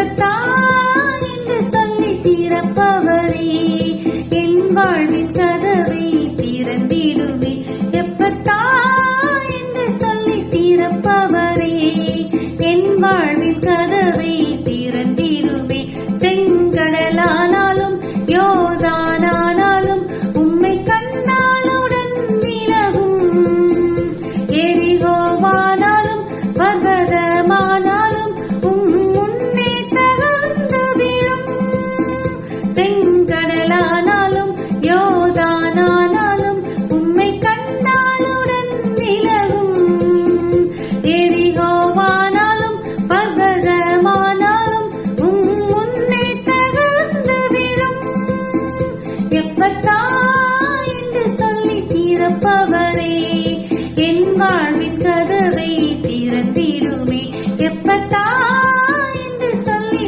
लगता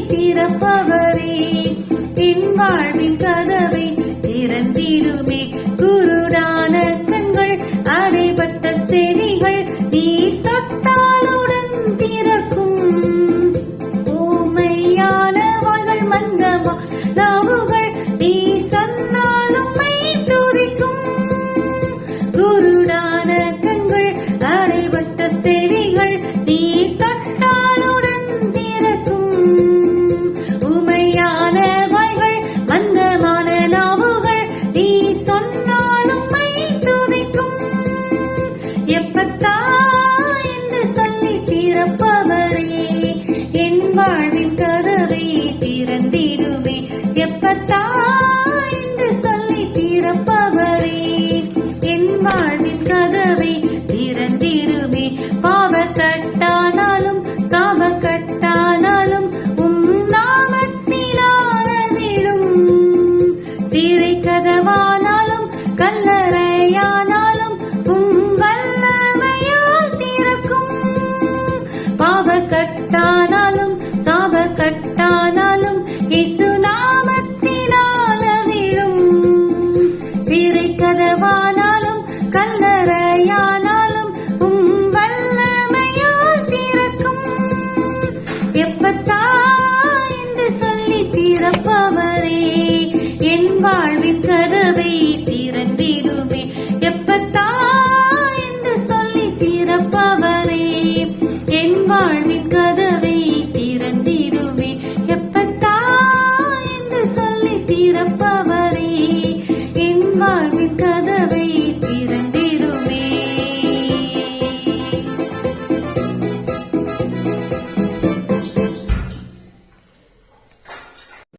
திறப்பவரே. என் வாழ்வின் கதவை திறந்திடுமே. சீரை கதவானாலும் கல்லறையானாலும் உம் வல்லமையால் திறக்கும். பாவ